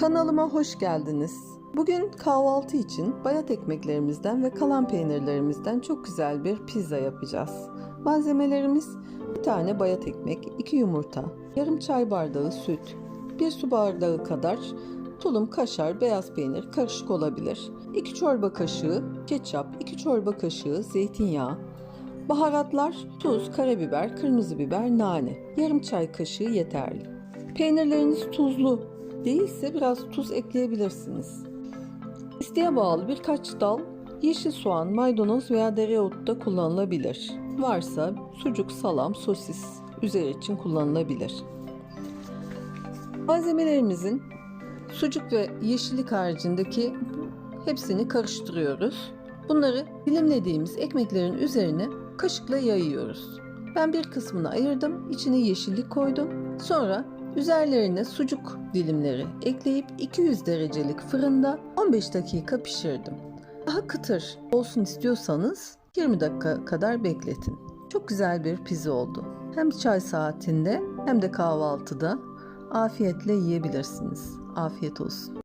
Kanalıma hoş geldiniz. Bugün kahvaltı için bayat ekmeklerimizden ve kalan peynirlerimizden çok güzel bir pizza yapacağız. Malzemelerimiz bir tane bayat ekmek, 2 yumurta, yarım çay bardağı süt, 1 su bardağı kadar tulum, kaşar, beyaz peynir karışık olabilir. 2 çorba kaşığı ketçap, 2 çorba kaşığı zeytinyağı, baharatlar tuz, karabiber, kırmızı biber, nane. Yarım çay kaşığı yeterli. Peynirleriniz tuzlu değilse biraz tuz ekleyebilirsiniz. İsteğe bağlı birkaç dal yeşil soğan, maydanoz veya dereotu da kullanılabilir. Varsa sucuk, salam, sosis üzeri için kullanılabilir. Malzemelerimizin sucuk ve yeşillik haricindeki hepsini karıştırıyoruz. Bunları dilimlediğimiz ekmeklerin üzerine kaşıkla yayıyoruz. Ben bir kısmını ayırdım, içine yeşillik koydum. Sonra üzerlerine sucuk dilimleri ekleyip 200 derecelik fırında 15 dakika pişirdim. Daha kıtır olsun istiyorsanız 20 dakika kadar bekletin. Çok güzel bir pizza oldu. Hem çay saatinde hem de kahvaltıda afiyetle yiyebilirsiniz. Afiyet olsun.